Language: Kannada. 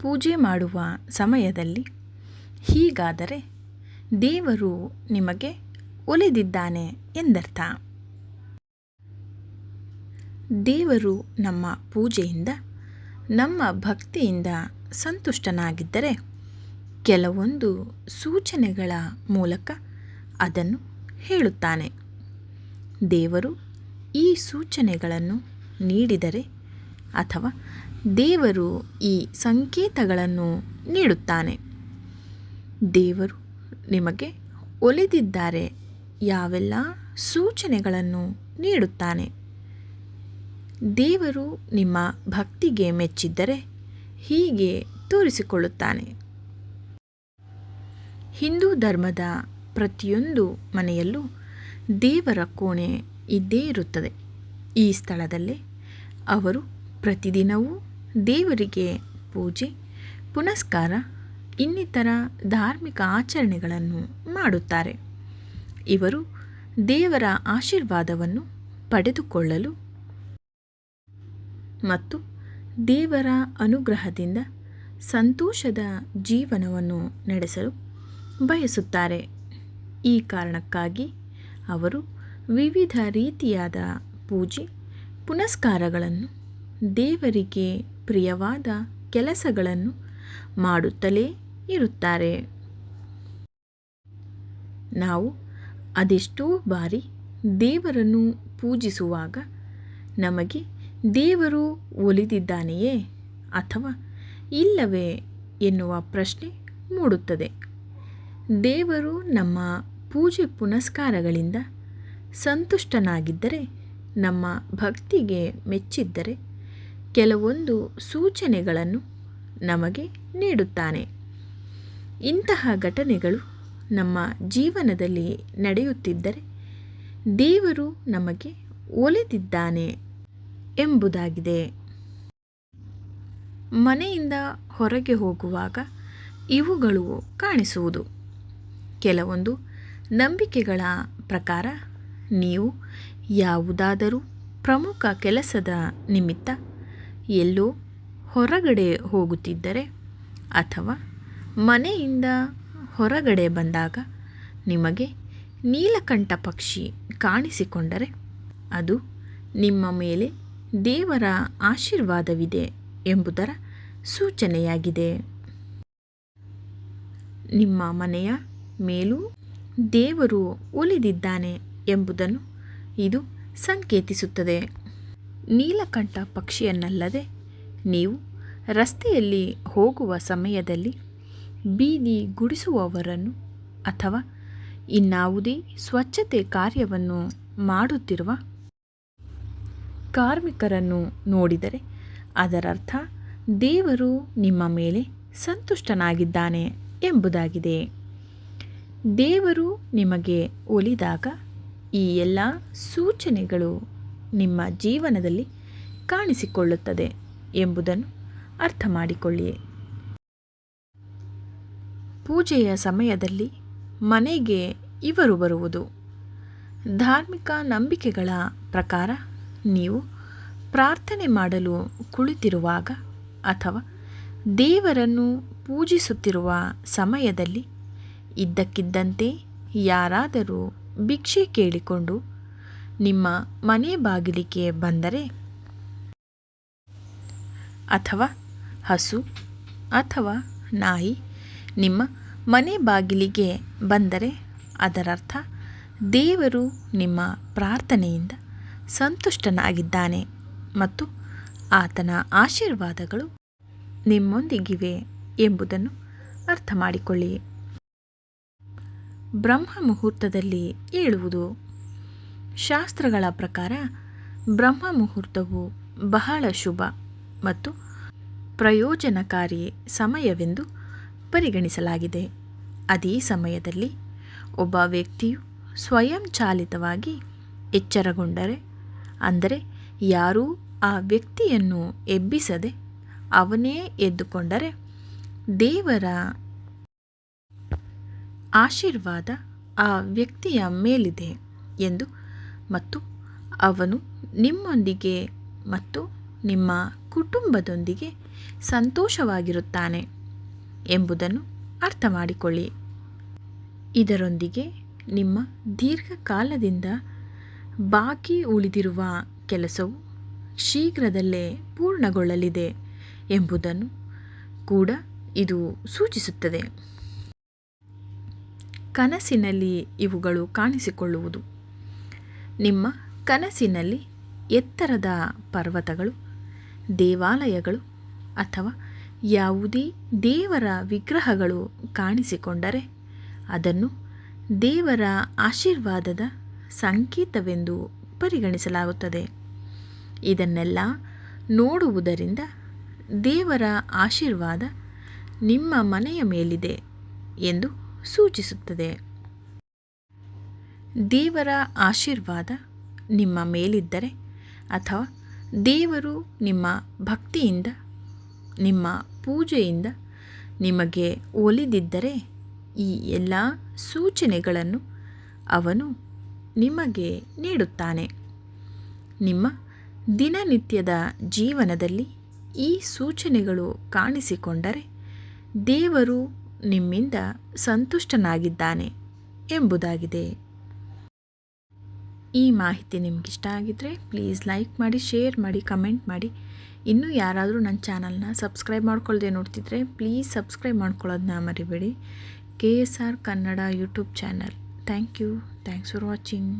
ಪೂಜೆ ಮಾಡುವ ಸಮಯದಲ್ಲಿ, ಹೀಗಾದರೆ ದೇವರು ನಿಮಗೆ ಒಲಿದಿದ್ದಾನೆ ಎಂದರ್ಥ. ದೇವರು ನಮ್ಮ ಪೂಜೆಯಿಂದ, ನಮ್ಮ ಭಕ್ತಿಯಿಂದ ಸಂತುಷ್ಟನಾಗಿದ್ದರೆ ಕೆಲವೊಂದು ಸೂಚನೆಗಳ ಮೂಲಕ ಅದನ್ನು ಹೇಳುತ್ತಾನೆ. ದೇವರು ಈ ಸೂಚನೆಗಳನ್ನು ನೀಡಿದರೆ ಅಥವಾ ದೇವರು ಈ ಸಂಕೇತಗಳನ್ನು ನೀಡುತ್ತಾನೆ. ದೇವರು ನಿಮಗೆ ಒಲಿದಿದ್ದಾರೆ, ಯಾವೆಲ್ಲ ಸೂಚನೆಗಳನ್ನು ನೀಡುತ್ತಾನೆ. ದೇವರು ನಿಮ್ಮ ಭಕ್ತಿಗೆ ಮೆಚ್ಚಿದ್ದರೆ ಹೀಗೆ ತೋರಿಸಿಕೊಳ್ಳುತ್ತಾನೆ. ಹಿಂದೂ ಧರ್ಮದ ಪ್ರತಿಯೊಂದು ಮನೆಯಲ್ಲೂ ದೇವರ ಕೋಣೆ ಇದ್ದೇ ಇರುತ್ತದೆ. ಈ ಸ್ಥಳದಲ್ಲೇ ಅವರು ಪ್ರತಿದಿನವೂ ದೇವರಿಗೆ ಪೂಜೆ, ಪುನಸ್ಕಾರ, ಇನ್ನಿತರ ಧಾರ್ಮಿಕ ಆಚರಣೆಗಳನ್ನು ಮಾಡುತ್ತಾರೆ. ಇವರು ದೇವರ ಆಶೀರ್ವಾದವನ್ನು ಪಡೆದುಕೊಳ್ಳಲು ಮತ್ತು ದೇವರ ಅನುಗ್ರಹದಿಂದ ಸಂತೋಷದ ಜೀವನವನ್ನು ನಡೆಸಲು ಬಯಸುತ್ತಾರೆ. ಈ ಕಾರಣಕ್ಕಾಗಿ ಅವರು ವಿವಿಧ ರೀತಿಯಾದ ಪೂಜೆ, ಪುನಸ್ಕಾರಗಳನ್ನು ದೇವರಿಗೆ ಪ್ರಿಯವಾದ ಕೆಲಸಗಳನ್ನು ಮಾಡುತ್ತಲೇ ಇರುತ್ತಾರೆ. ನಾವು ಅದೆಷ್ಟೋ ಬಾರಿ ದೇವರನ್ನು ಪೂಜಿಸುವಾಗ ನಮಗೆ ದೇವರು ಒಲಿದಿದ್ದಾನೆಯೇ ಅಥವಾ ಇಲ್ಲವೇ ಎನ್ನುವ ಪ್ರಶ್ನೆ ಮೂಡುತ್ತದೆ. ದೇವರು ನಮ್ಮ ಪೂಜೆ ಪುನಸ್ಕಾರಗಳಿಂದ ಸಂತುಷ್ಟನಾಗಿದ್ದರೆ, ನಮ್ಮ ಭಕ್ತಿಗೆ ಮೆಚ್ಚಿದ್ದರೆ ಕೆಲವೊಂದು ಸೂಚನೆಗಳನ್ನು ನಮಗೆ ನೀಡುತ್ತಾನೆ. ಇಂತಹ ಘಟನೆಗಳು ನಮ್ಮ ಜೀವನದಲ್ಲಿ ನಡೆಯುತ್ತಿದ್ದರೆ ದೇವರು ನಮಗೆ ಒಲಿದಿದ್ದಾನೆ ಎಂಬುದಾಗಿದೆ. ಮನೆಯಿಂದ ಹೊರಗೆ ಹೋಗುವಾಗ ಇವುಗಳು ಕಾಣಿಸುವುದು. ಕೆಲವೊಂದು ನಂಬಿಕೆಗಳ ಪ್ರಕಾರ ನೀವು ಯಾವುದಾದರೂ ಪ್ರಮುಖ ಕೆಲಸದ ನಿಮಿತ್ತ ಎಲ್ಲೋ ಹೊರಗಡೆ ಹೋಗುತ್ತಿದ್ದರೆ ಅಥವಾ ಮನೆಯಿಂದ ಹೊರಗಡೆ ಬಂದಾಗ ನಿಮಗೆ ನೀಲಕಂಠ ಪಕ್ಷಿ ಕಾಣಿಸಿಕೊಂಡರೆ ಅದು ನಿಮ್ಮ ಮೇಲೆ ದೇವರ ಆಶೀರ್ವಾದವಿದೆ ಎಂಬುದರ ಸೂಚನೆಯಾಗಿದೆ. ನಿಮ್ಮ ಮನೆಯ ಮೇಲೂ ದೇವರು ಉಳಿದಿದ್ದಾನೆ ಎಂಬುದನ್ನು ಇದು ಸಂಕೇತಿಸುತ್ತದೆ. ನೀಲಕಂಠ ಪಕ್ಷಿಯನ್ನಲ್ಲದೆ ನೀವು ರಸ್ತೆಯಲ್ಲಿ ಹೋಗುವ ಸಮಯದಲ್ಲಿ ಬೀದಿ ಗುಡಿಸುವವರನ್ನು ಅಥವಾ ಇನ್ನಾವುದೇ ಸ್ವಚ್ಛತೆ ಕಾರ್ಯವನ್ನು ಮಾಡುತ್ತಿರುವ ಕಾರ್ಮಿಕರನ್ನು ನೋಡಿದರೆ ಅದರರ್ಥ ದೇವರು ನಿಮ್ಮ ಮೇಲೆ ಸಂತುಷ್ಟನಾಗಿದ್ದಾನೆ ಎಂಬುದಾಗಿದೆ. ದೇವರು ನಿಮಗೆ ಒಲಿದಾಗ ಈ ಎಲ್ಲ ಸೂಚನೆಗಳು ನಿಮ್ಮ ಜೀವನದಲ್ಲಿ ಕಾಣಿಸಿಕೊಳ್ಳುತ್ತದೆ ಎಂಬುದನ್ನು ಅರ್ಥ ಮಾಡಿಕೊಳ್ಳಿ ಪೂಜೆಯ ಸಮಯದಲ್ಲಿ ಮನೆಗೆ ಇವರು ಬರುವುದು ಧಾರ್ಮಿಕ ನಂಬಿಕೆಗಳ ಪ್ರಕಾರ ನೀವು ಪ್ರಾರ್ಥನೆ ಮಾಡಲು ಕುಳಿತಿರುವಾಗ ಅಥವಾ ದೇವರನ್ನು ಪೂಜಿಸುತ್ತಿರುವ ಸಮಯದಲ್ಲಿ ಇದ್ದಕ್ಕಿದ್ದಂತೆ ಯಾರಾದರೂ ಭಿಕ್ಷೆ ಕೇಳಿಕೊಂಡು ನಿಮ್ಮ ಮನೆ ಬಾಗಿಲಿಗೆ ಬಂದರೆ? ಅಥವಾ ಹಸು ಅಥವಾ ನಾಯಿ ನಿಮ್ಮ ಮನೆ ಬಾಗಿಲಿಗೆ ಬಂದರೆ? ಅದರರ್ಥ, ದೇವರು ನಿಮ್ಮ ಪ್ರಾರ್ಥನೆಯಿಂದ ಸಂತುಷ್ಟನಾಗಿದ್ದಾನೆ ಮತ್ತು ಆತನ ಆಶೀರ್ವಾದಗಳು ನಿಮ್ಮೊಂದಿಗಿವೆ ಎಂಬುದನ್ನು ಅರ್ಥ ಮಾಡಿಕೊಳ್ಳಿ ಬ್ರಹ್ಮ ಮುಹೂರ್ತದಲ್ಲಿ ಏಳುವುದು ಶಾಸ್ತ್ರಗಳ ಪ್ರಕಾರ ಬ್ರಹ್ಮ ಮುಹೂರ್ತವು ಬಹಳ ಶುಭ ಮತ್ತು ಪ್ರಯೋಜನಕಾರಿ ಸಮಯವೆಂದು ಪರಿಗಣಿಸಲಾಗಿದೆ. ಅದೇ ಸಮಯದಲ್ಲಿ ಒಬ್ಬ ವ್ಯಕ್ತಿಯು ಸ್ವಯಂಚಾಲಿತವಾಗಿ ಎಚ್ಚರಗೊಂಡರೆ, ಅಂದರೆ ಯಾರೂ ಆ ವ್ಯಕ್ತಿಯನ್ನು ಎಬ್ಬಿಸದೆ ಅವನೇ ಎದ್ದುಕೊಂಡರೆ ದೇವರ ಆಶೀರ್ವಾದ ಆ ವ್ಯಕ್ತಿಯ ಮೇಲಿದೆ ಎಂದು ಮತ್ತು ಅವನು ನಿಮ್ಮೊಂದಿಗೆ ಮತ್ತು ನಿಮ್ಮ ಕುಟುಂಬದೊಂದಿಗೆ ಸಂತೋಷವಾಗಿರುತ್ತಾನೆ ಎಂಬುದನ್ನು ಅರ್ಥ ಮಾಡಿಕೊಳ್ಳಿ ಇದರೊಂದಿಗೆ ನಿಮ್ಮ ದೀರ್ಘಕಾಲದಿಂದ ಬಾಕಿ ಉಳಿದಿರುವ ಕೆಲಸವು ಶೀಘ್ರದಲ್ಲೇ ಪೂರ್ಣಗೊಳ್ಳಲಿದೆ ಎಂಬುದನ್ನು ಕೂಡ ಇದು ಸೂಚಿಸುತ್ತದೆ. ಕನಸಿನಲ್ಲಿ ಇವುಗಳು ಕಾಣಿಸಿಕೊಳ್ಳುವುದು. ನಿಮ್ಮ ಕನಸಿನಲ್ಲಿ ಎತ್ತರದ ಪರ್ವತಗಳು, ದೇವಾಲಯಗಳು ಅಥವಾ ಯಾವುದೇ ದೇವರ ವಿಗ್ರಹಗಳು ಕಾಣಿಸಿಕೊಂಡರೆ ಅದನ್ನು ದೇವರ ಆಶೀರ್ವಾದದ ಸಂಕೇತವೆಂದು ಪರಿಗಣಿಸಲಾಗುತ್ತದೆ. ಇದನ್ನೆಲ್ಲ ನೋಡುವುದರಿಂದ ದೇವರ ಆಶೀರ್ವಾದ ನಿಮ್ಮ ಮನೆಯ ಮೇಲಿದೆ ಎಂದು ಸೂಚಿಸುತ್ತದೆ. ದೇವರ ಆಶೀರ್ವಾದ ನಿಮ್ಮ ಮೇಲಿದ್ದರೆ ಅಥವಾ ದೇವರು ನಿಮ್ಮ ಭಕ್ತಿಯಿಂದ, ನಿಮ್ಮ ಪೂಜೆಯಿಂದ ನಿಮಗೆ ಒಲಿದಿದ್ದರೆ ಈ ಎಲ್ಲ ಸೂಚನೆಗಳನ್ನು ಅವನು ನಿಮಗೆ ನೀಡುತ್ತಾನೆ. ನಿಮ್ಮ ದಿನನಿತ್ಯದ ಜೀವನದಲ್ಲಿ ಈ ಸೂಚನೆಗಳು ಕಾಣಿಸಿಕೊಂಡರೆ ದೇವರು ನಿಮ್ಮಿಂದ ಸಂತುಷ್ಟನಾಗಿದ್ದಾನೆ ಎಂಬುದಾಗಿದೆ. ಈ ಮಾಹಿತಿ ನಿಮಗಿಷ್ಟ ಆಗಿದ್ದರೆ ಪ್ಲೀಸ್ ಲೈಕ್ ಮಾಡಿ ಶೇರ್ ಮಾಡಿ ಕಮೆಂಟ್ ಮಾಡಿ. ಇನ್ನೂ ಯಾರಾದರೂ ನನ್ನ ಚಾನಲ್ನ ಸಬ್ಸ್ಕ್ರೈಬ್ ಮಾಡ್ಕೊಳ್ಳದೆ ನೋಡ್ತಿದ್ರೆ ಪ್ಲೀಸ್ ಸಬ್ಸ್ಕ್ರೈಬ್ ಮಾಡ್ಕೊಳ್ಳೋದನ್ನ ಮರಿಬೇಡಿ. K S R Kannada YouTube channel thank you thanks for watching